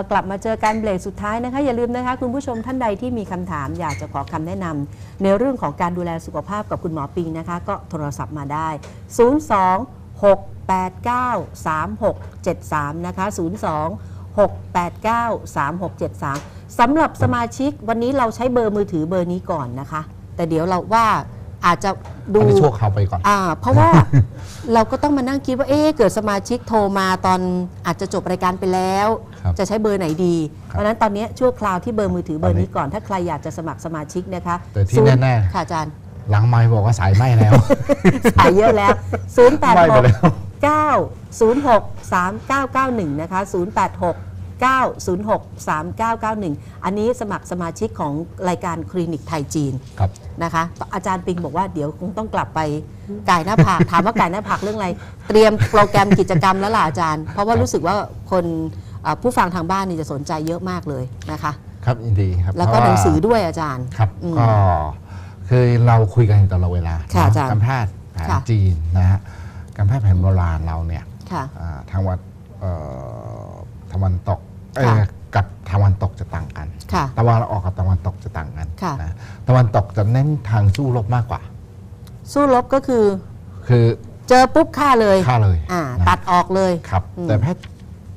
เรากลับมาเจอกันเบรกสุดท้ายนะคะ อย่าลืมนะคะคุณผู้ชมท่านใดที่มีคำถาม อยากจะขอคำแนะนำในเรื่องของการดูแลสุขภาพกับคุณหมอปิงนะคะ ก็โทรศัพท์มาได้ 02 689 3673 นะคะ 02 689 3673สำหรับสมาชิกวันนี้เราใช้เบอร์มือถือเบอร์นี้ก่อนนะคะ แต่เดี๋ยวเราว่า อาจจะดูอันนี้ชั่วคราวไปก่อน อ่าเพราะว่า เราก็ต้องมานั่งคิดว่าเอ๊ะเกิดสมาชิกโทรมาตอนอาจจะจบรายการไปแล้ว ครับจะใช้เบอร์ไหนดีครับเพราะฉะนั้นตอนนี้ชั่วคราวที่เบอร์มือถือเบอตอร์นนี้นี้ก่อน ถ้าใครอยากจะสมัครสมาชิกนะคะแต่ที่ศูย์แน่ๆ ค่ะอาจารย์ หลังไม้บอกว่าสายไหม้แล้ว สายเยอะแล้ว 0 8 ไหม้ไปแล้ว 6 9 0 6 3 9 9 1 นะคะ 0 8 6 9 0 6 3 9 9 1 อันนี้สมัครสมาชิกของรายการคลินิกไทยจีนครับ นะคะ อาจารย์ปิงบอกว่าเดี๋ยวคงต้องกลับไปก่ายหน้าผาก ถามว่าก่ายหน้าผากเรื่องอะไร เตรียมโปรแกรมกิจกรรมแล้วล่ะอาจารย์ เพราะว่าครับรู้สึกว่าคนเอ่อผู้ฟังทางบ้านนี่จะสนใจเยอะมากเลยนะคะ ครับยินดีครับแล้วก็เพหราะานังสือด้วยอาจารย์ ครับอืมก็คือเราคุยกันอยู่ตลอดเวลาค่ะเนอาจารย์การแพทย์แผนค่ะ จีนนะฮะการแพทย์แผนโบราณเราเนี่ย ค่ะ อ่าทางวัดเอ่อตะวันตกเอ่อค่ะ กับตะวันตกจะต่างกันค่ะตะวันออกกับตะวันตกจะต่างกันค่ะนะตะวันตกจะเน้นทางสู้รบมากกว่า สู้รบก็คือ คือเจอปุ๊บฆ่าเลยฆ่าเลยอ่านะตัดออกเลยครับอืมแต่แพทย์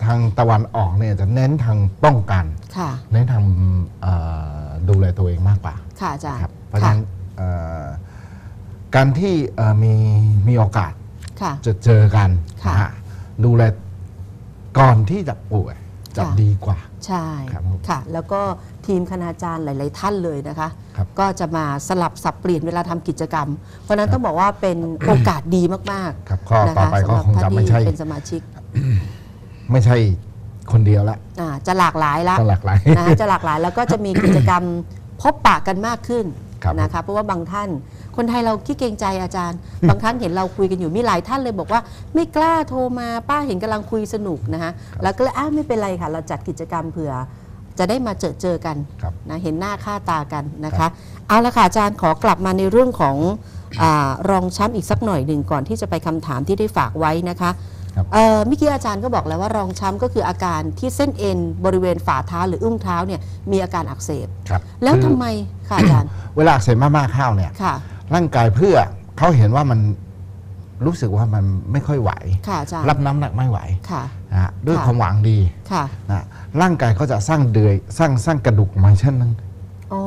ทางตะวันออกเนี่ยจะเน้นทางป้องกันค่ะเน้นทางเอ่อดูแลตัวเองมากกว่าค่ะอาจารย์ครับเพราะฉะค่ะนั้นเอ่อการที่เอ่อมีมีโอกาสค่ะจะเจอกันค่ะนะฮะดูแลก่อนที่จะป่วย จะค่ะดีกว่า ใช่ครับค่ะ แล้วก็ทีมคณาจารย์หลาย ๆ ท่านเลยนะคะ ครับก็จะมาสลับสับเปลี่ยนเวลาทำกิจกรรม เพราะฉะนั้นต้องบอกว่าเป็นโอกาสดีมากครับข้อๆนะต่อคะไปก็สำหรับคงจะท่านไม่ที่ใช่เป็นสมาชิกไม่ใช่คนเดียวละอ่าจะหลากหลายละต้องหลากหลายนะคะจะหลากหลายแล้วก็จะมีกิจกรรมพบปะกันมากขึ้น ครับนะคะเพราะว่าบางท่าน คนไทยเราขี้เกรงใจอาจารย์ บางครั้งเห็นเราคุยกันอยู่มีหลายท่านเลยบอกว่า ไม่กล้าโทรมาป้าเห็นกำลังคุยสนุกนะคะแล้วก็เลยอ้าวไม่เป็นไรค่ะ เราจัดกิจกรรมเผื่อ จะได้มาเจอเจอกันครับนะเห็นหน้าค่าตากันนะครัคะบ เอาละค่ะอาจารย์ขอกลับมาในเรื่องของอารองช้ำอีกสักหน่อยหนึ่งก่อนที่จะไปคำถามที่ได้ฝากไว้นะคะครับ เอ่อเมื่อกี้อาจารย์ก็บอกแล้วว่ารองช้ำก็คืออาการที่เส้นเอ็นบริเวณฝ่าเท้าหรืออุ้งเท้าเนี่ยมีอาการอักเสบ ครับแล้วคือทำไมค่ะอาจารย์ เวลาอักเสบมากๆเข้าเนี่ยค่ะ ร่างกายเพื่อเขาเห็นว่ามันรู้สึกว่ามันไม่ค่อยไหว ค่ะอาจารย์รับน้ำหนักไม่ไหวค่ะ นะฮะด้วยค่ะ ความหวังดีค่ะ นะร่างกายเขาจะสร้างเดือยสร้างสร้างกระดูกมาเช่นนึง โอ้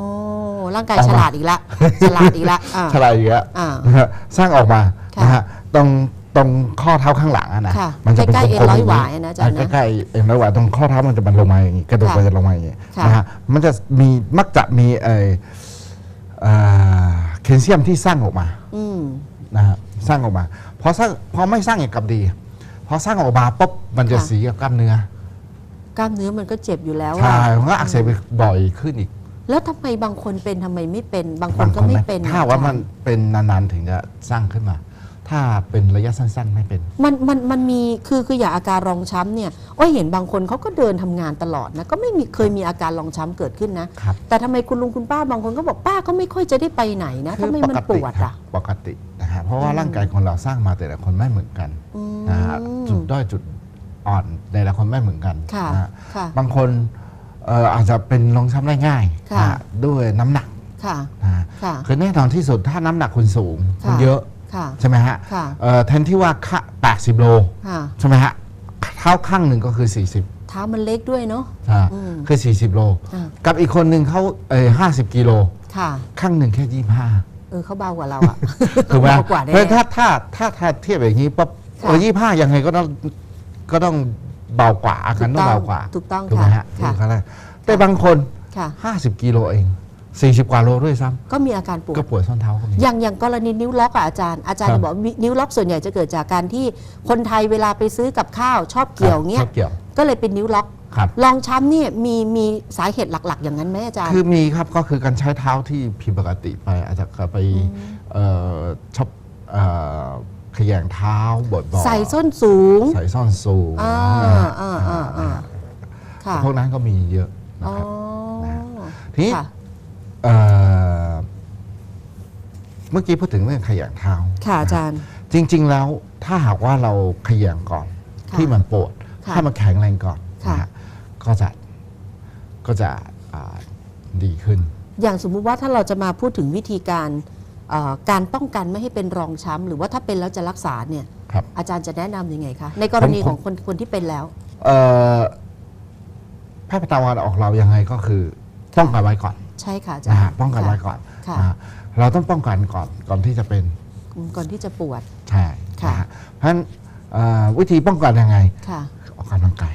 ร่างกายออกฉมาลาดอีกละ ฉลาดอีกละอ่าฉลาดอย่างเงี้ยอ่านะฮะสร้างออกมาค่ะนะฮะตรงตรงข้อเท้าข้างหลังอะนะค่ะมัจะเป็นใกล้ๆเอ็นกลมๆร้อยางหนี้วายนะอาจารย์นะใกล้ๆเอ็นร้อยหวายตรงข้อเท้ามันจะมันลงมาอย่างนี้กระดูกค่ะมันจะลงมาอย่างนี้ค่ะ นะฮะมันจะมีมักจะมีเออเอ่อ แคลเซียมที่สร้างออกมาอืมนะฮะสร้างออกมาพอสร้างพอไม่สร้างอย่างกับดี พอสร้างออกมาปุ๊บมันจะค่ะสีกับกล้ามเนื้อกล้ามเนื้อมันก็เจ็บอยู่แล้วใช่อะมันก็อักเสบไปบ่อยขึ้นอีก แล้วทำไมบางคนเป็นทำไมไม่เป็น บางคนบางก็คนไม่ไม่เป็น ถ้าว่ามันอจรย์เป็นนานๆถึงจะสร้างขึ้นมา ถ้าเป็นระยะสั้น ๆ ไม่เป็น มันมันมันมีคือคืออย่างอาการรองช้ำเนี่ยโอ้ยเห็นบางคนเขาก็เดินทำงานตลอดนะก็ไม่มีเคยมีอาการรองช้ำเกิดขึ้นนะ ครับ แต่ทำไมคุณลุงคุณป้าบางคนก็บอกป้าก็ไม่ค่อยจะได้ไปไหนนะทำไมมันปวดครัอะบปกตินะฮะเพราะว่าร่างกายคนเราสร้างมาแต่ละคนไม่เหมือนกันอืมนะฮะจุดด้อยจุดอ่อนในแต่ละคนไม่เหมือนกันค่ะนะฮะค่ะ บางคนเอ่ออาจจะเป็นรองช้ำได้ง่ายค่ะ นะฮะด้วยน้ำหนักค่ะ นะฮะค่ะ คือแน่นอนที่สุดถ้าน้ำหนักคุณสูงค่ะคุณเยอะ ค่ะใช่ไหมฮะค่ะเอ่อแทนที่ว่าค่า80 โลค่ะใช่ไหมฮะเท้าข้างหนึ่งก็คือ 40เท้ามันเล็กด้วยเนาะอ่าอืม คือ 40 โล อ่า กับอีกคนหนึ่งเขาเอ่อ50 กิโล ค่ะ ข้างหนึ่งแค่ 25 เออเขาเบากว่าเราอะถูกไหมเบากว่าแน่ เพราะถ้าถ้าถ้าถ้าเทียบอย่างนี้ปั๊บค่ะเออยี่ห้ายังไงก็ต้องก็ต้องเบากว่าอาการต้องเบากว่าถูกต้องถูกไหมค่ะฮะค่ะถูกแล้วแต่บางคน ค่ะ 50 กิโลเอง 40 กว่าโลด้วยซ้ก็มีอาการปวำดก็ปวดส้นเท้าก็มี อย่างอย่างกรณีนิ้วล็อกอะอาจารย์อาจารย์ครับ บอกว่านิ้วล็อกส่วนใหญ่จะเกิดจากการที่คนไทยเวลาไปซื้อกับข้าวชอบเกี่ยวเงี้ชยอบเกี่ยวก็เลยเป็นนิ้วล็อกครับลองช้ำเนี่ยมีมีสาเหตุหลัก ๆ อย่างนั้นไหมอาจารย์ คือมีครับก็คือการใช้เท้าที่ผิดปกติไปอาจจะไปเอ่อชอบเอ่อขยงเท้าบ่อยๆใส่ส้นสูงใส่ส้นสูงอ่านะฮะอ่าอ่าอ่าค่ะพวกนั้นก็มีเยอะนะอ๋อ ครับนะฮะทีนี้ค่ะ เอ่อเมื่อกี้พูดถึงเรื่องขยงเท้าค่ะอาจารย์ จริง ๆ แล้วถ้าหากว่าเราขยงก่อน ค่ะที่มันปวดค่ะให้มันแข็งแรงก่อนค่ะ นะฮะก็จะก็จะอ่าดีขึ้น อย่างสมมุติว่าถ้าเราจะมาพูดถึงวิธีการเอ่อการป้องกันไม่ให้เป็นรองช้ำหรือว่าถ้าเป็นแล้วจะรักษาเนี่ยครับอาจารย์จะแนะนำยังไงคะในกรณีผม ของคนคนที่เป็นแล้ว เอ่อแพทย์ตะวันออกเรายังไงก็คือป้องกันไว้ก่อน ใช่ค่ะอาจารนะย์ฮะป้องกันไว้ก่อนค่ะนะฮะเราต้องป้องกันก่อนก่อนที่จะเป็น อืมก่อนที่จะปวด ใช่ค่ะ นฮเพราะฉะนั้นเอ่อวิธีป้องกันยังไง ค่ะ ออกกำลังกาย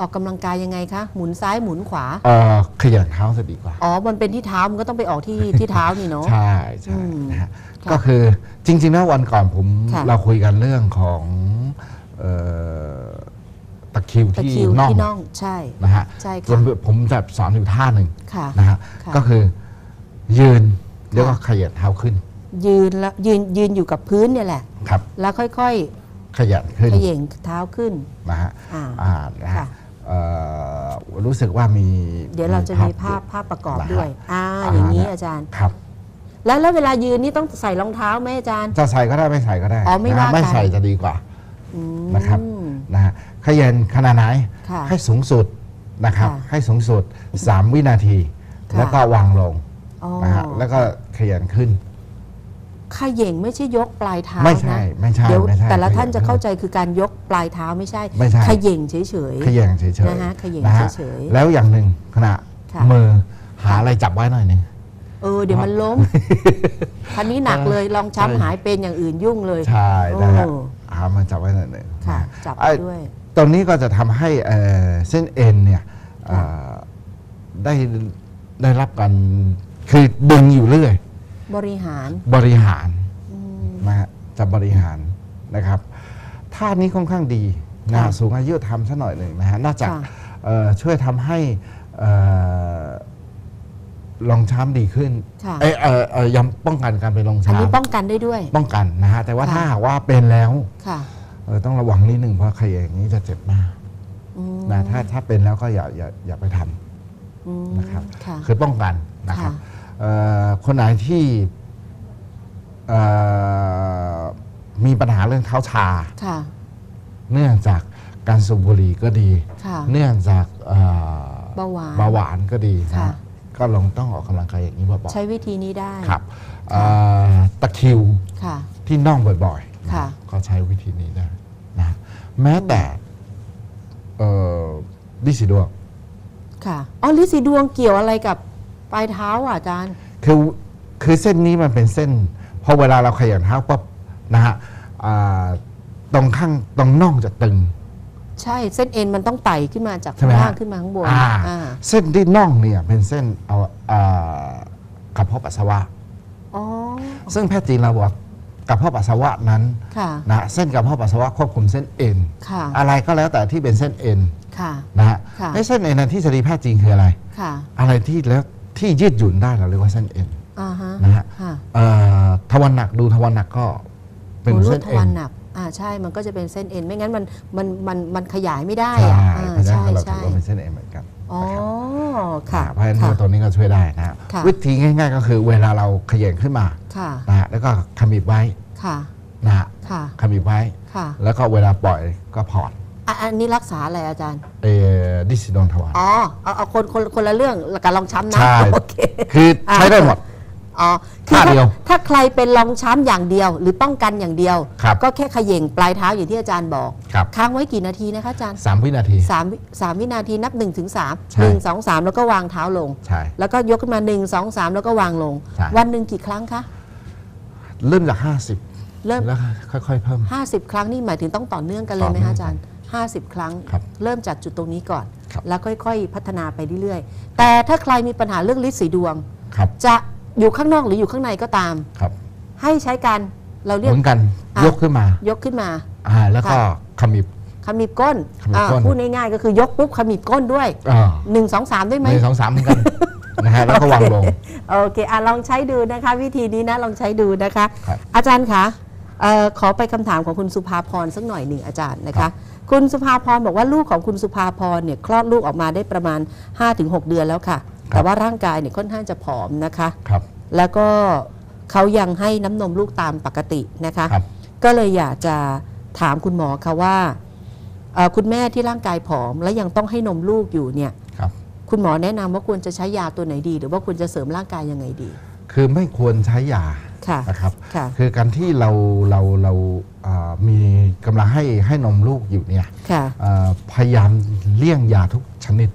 ออกกำลังกายยังไงคะ หมุนซ้ายหมุนขวา เอ่อขยันเท้าจะดีกว่า อ๋อ มันเป็นที่เท้า มันก็ต้องไปออกที่ ที่เท้านี่เนาะ ใช่ใช่อืมนะฮะค่ะก็คือจริงๆแล้ววันก่อนผมค่ะ เราคุยกันเรื่องของเอ่อตะคริวตะที่คริวน่องที่น่องใช่ นะฮะใช่ส่วค่ะนผมจะสอนอยู่ท่าหนึ่งค่ะ นะฮะค่ะ ก็คือยืนแล้วก็ขยันเท้าขึ้นยืนแล้วยืนยืนอยู่กับพื้นเนี่ยแหละ ครับ แล้วค่อยขยันขึ้นๆเขย่งเท้าขึ้น นะฮะอ่าอ่านะค่ะฮะเอ่อรู้สึกว่ามีเดี๋ยวเราจะมีภาพอยู่ภาพประกอบนะฮะด้วยอ่าอ่า อย่างนี้นะอาจารย์ ครับ แล้วแล้วเวลายืนนี่ต้องใส่รองเท้าไหมอาจารย์ จะใส่ก็ได้ไม่ใส่ก็ได้อ๋อไม่นะฮะว่ากัน ไม่ใส่จะดีกว่าอืมนะครับนะฮะ ขยันขนาดไหน ค่ะให้สูงสุดนะครับ ค่ะให้สูงสุด 3 วินาที ค่ะ แล้วก็วางลงอ๋อนะฮะแล้วก็ขยันขึ้นเขย่งไม่ใช่ยกปลายเท้าไม่ใช่นะไม่ใช่เดี๋ยวไม่ใช่แต่ละท่านขย่งจะเข้าใจคือการยกปลายเท้าไม่ใช่ไม่ใช่เขย่งเฉยขยันเฉยๆนะฮะเขย่งนะฮะเฉยๆแล้วอย่างหนึ่งขณะค่ะ มือหาอะไรจับไว้หน่อยหนึ่งเออเดี๋ยวมันล้มคันนี้หนักเลยลองใช่ ช้ำหายเป็นอย่างอื่นยุ่งเลย ใช่นะฮะโอ้หามาจับไว้หน่อยหนึ่งค่ะนะจับไอ้ด้วย ตรงนี้ก็จะทำให้เอ่อเส้นเอ็นเนี่ยเอ่อได้ได้รับการคือดึงอยู่เรื่อย บริหารบริหารอืม นะฮะจะบริหารนะครับท่านี้ค่อนข้างดีนะค่ะสูงอายุทำซะหน่อยหนึ่งนะฮะนอกจากค่ะ เอ่อช่วยทำให้เอ่อรองช้ำดีขึ้นค่ะ เอยเอ่อเอ่อยังป้องกันการเป็นรองอันช้ำนี้ป้องกันได้ด้วย ป้องกันนะฮะแต่ว่าค่ะ ถ้าหากว่าเป็นแล้ว ค่ะ เออต้องระวังนิดหนึ่งเพราะใครอย่างนี้จะเจ็บมากอืม นะถ้าถ้าเป็นแล้วก็อย่าอย่าอย่าไปทำ อืมนะครับค่ะ คือป้องกันนะครับค่ะเอ่อคนไหนที่เอ่อมีปัญหาเรื่องเท้าชา ค่ะ เนื่องจากการสูบบุหรี่ก็ดี ค่ะ เนื่องจากเอ่อเบาหวาน เบาหวานก็ดีนะค่ะฮะก็ลองต้องออกกำลังกายอย่างนี้บ่อยใช้วิธีนี้ได้ๆครับเอ่อตะคริวค่ะ ที่น่องบ่อยๆนะ ค่ะ ก็ใช้วิธีนี้ได้นะแม้แต่เอ่อดิสิดวงค่ะอ๋อลิสีดวงเกี่ยวอะไรกับปลายเท้าอะอาจารย์ คือคือเส้นนี้มันเป็นเส้นพอเวลาเราขยันเท้าปั๊บนะฮะอ่าตรงข้างตรงน่องจะตึง ใช่เส้นเอ็นมันต้องไต่ขึ้นมาจากใช่ข้างไหมฮะล่างขึ้นมาข้างบนอ่าอ่าเส้นที่น่องเนี่ยเป็นเส้นเอาอ่ากระเพาะปัสสาวะอ๋อซึ่งแพทย์จีนเราบอกว่า กระเพาะปัสสาวะนั้นค่ะนะเส้นกระเพาะปัสสาวะควบคุมเส้นเอ็นค่ะอะไรก็แล้วแต่ที่เป็นเส้นเอ็นค่ะนะฮะค่ะไอ้เส้นเอ็นในที่สรีแพทย์จีนคืออะไรค่ะอะไรที่แล้วที่ยืดหยุ่นได้เราเรียกว่าเส้นเอ็นอ่าฮะนะฮะค่ะเอ่อทวารหนักดูทวารหนักก็เป็นโอ้เส้นทเอ็วานรหนักอ่าใช่มันก็จะเป็นเส้นเอ็นไม่งั้นมันมันมันมันขยายไม่ได้ใช่อะเพอ่าราะฉะนั้ใช่นเราถืใช่อว่าเป็นเส้นเอ็นเหมือนกันอ๋อนะครับค่ะอ่าเพราะฉะนั้นค่ะตัวนี้ก็ช่วยได้นะฮะค่ะวิธีง่าย ๆ ก็คือเวลาเราเขย่งขึ้นมาค่ะนะฮะแล้วก็ขมิบไว้ ค่ะ นะฮะค่ะ ขมิบไว้ ค่ะแล้วก็เวลาปล่อยก็ผ่อนอะอันนี้รักษาอะไรอาจารย์ เออดิสิโดนทวารอ๋อ เอาเอาคนคนคนละเรื่องกับรองช้ำนะ ใช่ โอเค คือใช้ได้หมด อ๋อคือท่าถ้าเดียวถ้าใครเป็นรองช้ำอย่างเดียว หรือป้องกันอย่างเดียว ครับก็แค่เขย่งปลายเท้าอย่างที่อาจารย์บอก ครับ ค้างไว้กี่นาทีนะคะอาจารย์สามวินาที สามวิสามวินาทีนับ1นถึงสามใช่ หนึ่งสองสามแล้วก็วางเท้าลง ใช่ แล้วก็ยกขึ้นมา1นสองสามแล้วก็วางลง ใช่ วันหนึ่งกี่ครั้งคะ เริ่มจาก เริ่ม50แล้วค่อยๆเพิ่ม 50 ครั้งนี่หมายถึงต้องต่อเนื่องกันเลยไหมต่อเนื่องคะอาจารย์ 50 ครั้ง ครับเริ่มจากจุดตรงนี้ก่อน ครับ แล้วค่อย ๆ พัฒนาไปเรื่อยๆ แต่ถ้าใครมีปัญหาเรื่องลิ์สีดวง ครับจะอยู่ข้างนอกหรืออยู่ข้างในก็ตาม ครับให้ใช้การเราหเรียกมุนกันอะ ยกขึ้นมายกขึ้นมา อ่าแล้วก็ขมิบ ขมิบก้นขมิบอ่าก้น พูดง่ายๆก็คือยกปุ๊บขมิบก้นด้วยอ่า1 2 3ได้ไหหม นึ่งสองสามเหมือนกัน นะฮะแล้วก็วางลง โอเคอะลองใช้ดูนะคะ วิธีนี้นะลองใช้ดูนะคะ ครับ อาจารย์คะเอ่อขอไปคำถามของคุณสุภาพรสักหน่อยหนึ่งอาจารย์นะครัคะบคุณสุภาพรบอกว่าลูกของคุณสุภาพรเนี่ยคลอดลูกออกมาได้ประมาณ 5-6 เดือนแล้วค่ะ แต่ว่าร่างกายเนี่ยค่อนข้างจะผอมนะคะครับแล้วก็เขายังให้น้ำนมลูกตามปกตินะคะครับก็เลยอยากจะถามคุณหมอค่ะว่าเอ่อคุณแม่ที่ร่างกายผอม และยังต้องให้นมลูกอยู่เนี่ยครับคุณหมอแนะนำว่าควรจะใช้ยาตัวไหนดี หรือว่าควรจะเสริมร่างกายยังไงดี คือไม่ควรใช้ยา ค่ะนะครับค่ะคือการที่เราเราเราอ่ามีกำลังให้ให้นมลูกอยู่เนี่ยค่ะ อ่าพยายามเลี่ยงยาทุกชนิด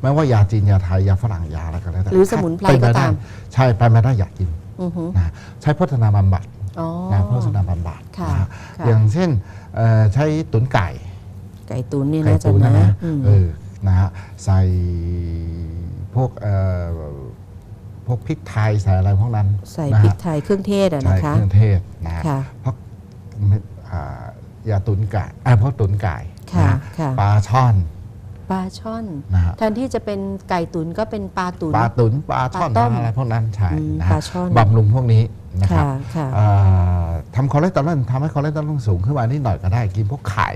ไม่ว่ายาจีนยาไทยยาฝรั่งยาอะไรก็แล้วแต่หรือสมุนไพรเป็ปก็ด้ตาม ใช่ไปไม่ได้อยากกินอือฮึนะใช้โภชนาบำบัด อ๋อ นะโภชนาบำบัดค่ะนะฮะค่ะ อย่างเช่นเอ่อใช้ตุ๋นไก่ไก่ตุ๋นเนี่ยไก่นะอาจารตุ๋นย์นะนะนะอืม เออนะฮะใส่พวกเอ่อพ วกพริกไทยใส่อะไรพวกนั้นใส่นะพริฮะกไทยเครื่องเทศอะใช่นะเคคะรื่องเทศนะฮะค่ะเพราะอ่ายาตุ๋นไก่เอ่อเพราะตุ๋นไก่ค่ะนะฮะค่ะปลาช่อนปลาช่อนนะฮะแทนที่จะเป็นไก่ตุ๋นก็เป็นปลาตุ๋นปลาตุ๋นปลาช่อนปลาต้มอะไรพวกนั้นใช่อืมนะปฮะลาช่อนบำรุงพวกนี้นะครับค่ะค่ะอ่าทำคอเลสเตอรอลทำให้คอเลสเตอรอลสูงขึ้นมานิดหน่อยก็ได้กินพวกไข่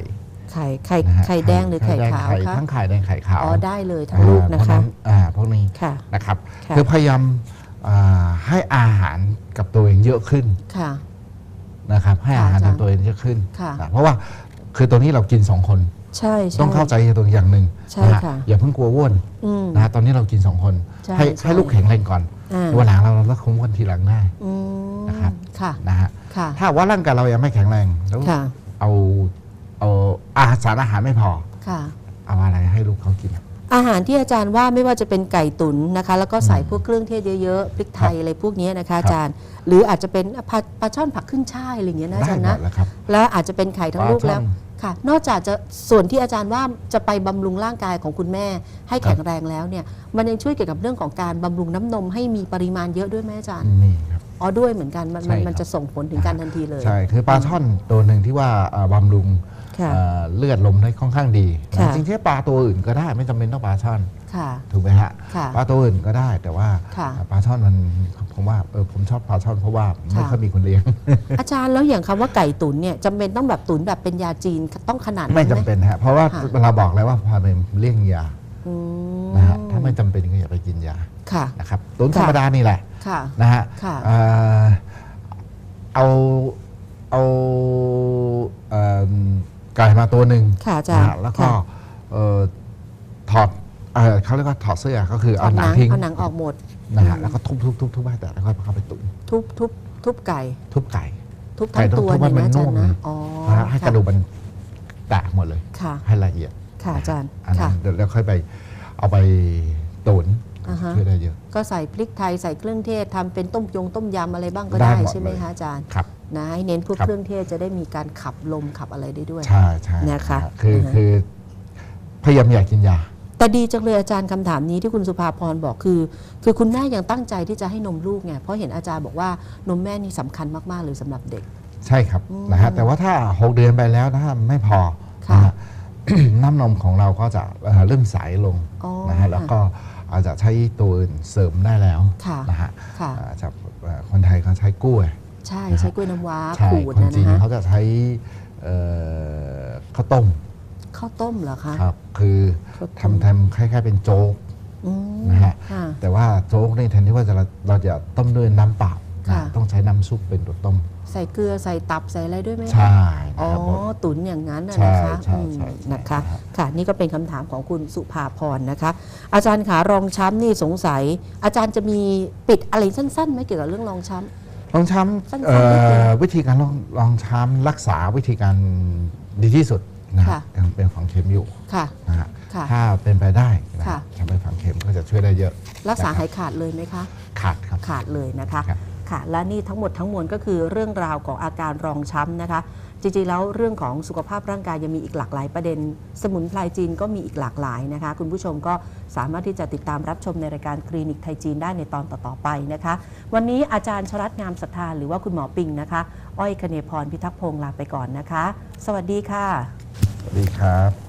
ไข่ไข่นะฮะไข่แดงหรือไข่แดงขาวไข่คะทั้งไข่แดงไข่ขาวอ๋อได้เลยทั้งลูกนะคะอ่าพวกนี้ค่ะ นะครับค่ะคือพยายามอ่าให้อาหารกับตัวเองเยอะขึ้นค่ะ นะครับให้ค่ะอาหารอาจารกับย์ตัวเองเยอะขึ้นค่ะ นะเพราะว่าคือตัวนี้เรากินสองคน ใช่ใช่ ต้องเข้าใจตัวอย่างหนึ่งใช่นะฮะค่ะ อย่าเพิ่งกลัวอ้วนอืม นะฮะตอนนี้เรากินสองคน ใช่ให้ใช่ ให้ลูกแข็งแรงก่อนอ่าวันหลังเราเราคุมกันทีหลังได้ อืมนะครับ ค่ะนะฮะค่ะถ้าว่าร่างกายเรายังไม่แข็งแรงแล้วค่ะ เอาเอา อาหารสารอาหารไม่พอค่ะ เอาอะไรให้ลูกเขากิน อาหารที่อาจารย์ว่าไม่ว่าจะเป็นไก่ตุ๋นนะคะ แล้วก็ใส่พวกเครื่องเทศเยอะๆพริกไทยอะไรพวกนี้นะคะอาจารย์ หรืออาจจะเป็นปลาปลาช่อนผักขึ้นช่ายอะไรอย่างเงี้ยนะอาได้จารย์หมนะดแล้วครับแล้วอาจจะเป็นไข่ทั้งลูกปลาช่อนแล้วค่ะ นอกจากจะส่วนที่อาจารย์ว่าจะไปบำรุงร่างกายของคุณแม่ ให้แข็งแรงแล้วเนี่ย มันยังช่วยเกี่ยวกับเรื่องของการบำรุงน้ำนมให้มีปริมาณเยอะด้วยไหมอาจารย์นี่ครับอ๋อด้วยเหมือนกันมันใช่มันครับมันจะส่งผลถึงการทันทีเลยใช่คือปลาช่อนตัวหนึ่งที่ว่าอ่าบำรุงค่ะอ่า เลือดลมได้ค่อนข้างดีค่ะจริงๆที่ปลาตัวอื่นก็ได้ไม่จำเป็นต้องปลาช่อนค่ะถูกไหมฮะค่ะปลาตัวอื่นก็ได้แต่ว่าค่ะปลาช่อนมันผมว่าเออผมชอบปลาช่อนเพราะว่าไม่ค่ะค่อยมีคนเลี้ยง อาจารย์แล้วอย่างคำว่าไก่ตุ๋นเนี่ยจำเป็นต้องแบบตุ๋นแบบเป็นยาจีนต้องขนาดนั้นหไม่จำเป็นฮะเพราะว่าค่ะเวลาบอกแล้วว่าพาเป็นเลี่ยงยาอืมนะฮะถ้าไม่จำเป็นก็อย่าไปกินยาค่ะนะครับตุ้นค่ะธรรมดานี่แหละค่ะนะฮะค่ะเอ่อเอาเอาเอิ่ม ไก่มาตัวหนึ่งค่ะอาจารย์นะฮะแล้วก็ค่ะ เอ่อถอดเอ่อเขาเรียกว่าถอดเสื้อก็คือถอเอาดหหนันังงทิ้งเอาหนังออกหมด นะฮะแล้วก็ทุบทุบทุบทุบให้แต่แล้วก็เข้าไปตุ๋นทุบทุบทุบไก่ ทุบไก่ ทุบทั้งตัวไก่ต้องทุบให้เนี่ยมันนะอาจารย์นุ่มนะเลยอ๋อนะฮะให้กระดูกมันแตกหมดเลย ค่ะ ให้ละเอียดค่ะอาจารย์อันนั้ค่ะ นเดี๋ยวแล้วค่อยไปเอาไปตุ๋นอ่าฮะ ช่วยได้เยอะ ก็ใส่พริกไทยใส่เครื่องเทศทำเป็นต้มยงต้มยำอะไรบ้างก็ได้ได้หมดใช่ไหมเลย คะอาจารย์ ครับ นะให้เน้นพวกครับเครื่องเทศจะได้มีการขับลมขับอะไรได้ด้วยใช่ใช่นะคะคือนะฮะคือพยายามอยากกินยาแต่ดีจังเลยอาจารย์คำถามนี้ที่คุณสุภาพรบอกคือ คือคุณแม่ยังตั้งใจที่จะให้นมลูกไงเพราะเห็นอาจารย์บอกว่านมแม่นี่สำคัญมาก ๆ เลยสำหรับเด็ก ใช่ครับอืมนะฮะแต่ว่าถ้า 6 เดือนไปแล้วถ้าไม่พอค่ะนะฮะน้ำนมของเราก็จะเอ่อเริ่มใสลงอ๋อนะฮะแล้วก็อาจจะใช้ตัวอื่นเสริมได้แล้วค่ะนะฮะค่ะอาจจะเอ่อคนไทยเขาใช้กล้วย ใช่นะฮะใช้กล้วยน้ำว้าใช่ขูดคนนะจีนนะฮะเขาจะใช้เอ่อข้าวต้มข้าวต้มเหรอคะ ครับ คือข้าวต้ม ทำทำคล้ายๆเป็นโจ๊ก อืมนะฮะ ค่ะ แต่ว่าโจ๊กนี่แทนที่ว่าจะเราเราจะต้มด้วยน้ำเปล่านะค่ะต้องใช้น้ำซุปเป็นตัวต้มใส่เกลือใส่ตับใส่อะไรด้วยไหมคะ ใช่อ๋อ นะครับผม ตุ๋นอย่างนั้นน่ะใช่นะคะใช่อืมใช่ใช่นะคะ ครับ ค่ะ นี่ก็เป็นคำถามของคุณสุภาพรนะคะ อาจารย์ขารองช้ำนี่สงสัย อาจารย์จะมีปิดอะไรสั้นๆไหมเกี่ยวกับเรื่องรองช้ รองช้สั้นำๆเอ่นิดเดียวอวิธีการรองรองช้ำรักษาวิธีการดีที่สุดนะค่ะ ยังเป็นฝังเข็มอยู่ำค่ะ นะฮะค่ะถ้าเป็นไปได้นะค่ะจะไปฝังเข็มก็จะช่วยได้เยอะรักษานะครับหายขาดเลยไหมคะ ขาดครับ ขาดเลยนะคะ ครับ ค่ะ และนี่ทั้งหมดทั้งมวลก็คือเรื่องราวของอาการรองช้ำนะคะ จริงๆแล้วเรื่องของสุขภาพร่างกายยังมีอีกหลากหลายประเด็น สมุนไพรจีนก็มีอีกหลากหลายนะคะ คุณผู้ชมก็สามารถที่จะติดตามรับชมในรายการคลินิกไทยจีนได้ในตอนต่อๆไปนะคะ วันนี้อาจารย์ชรัตงามศรัทธาหรือว่าคุณหมอปิงนะคะ อ้อยคเนพรพิทักษ์พงศ์ลาไปก่อนนะคะ สวัสดีค่ะ สวัสดีครับ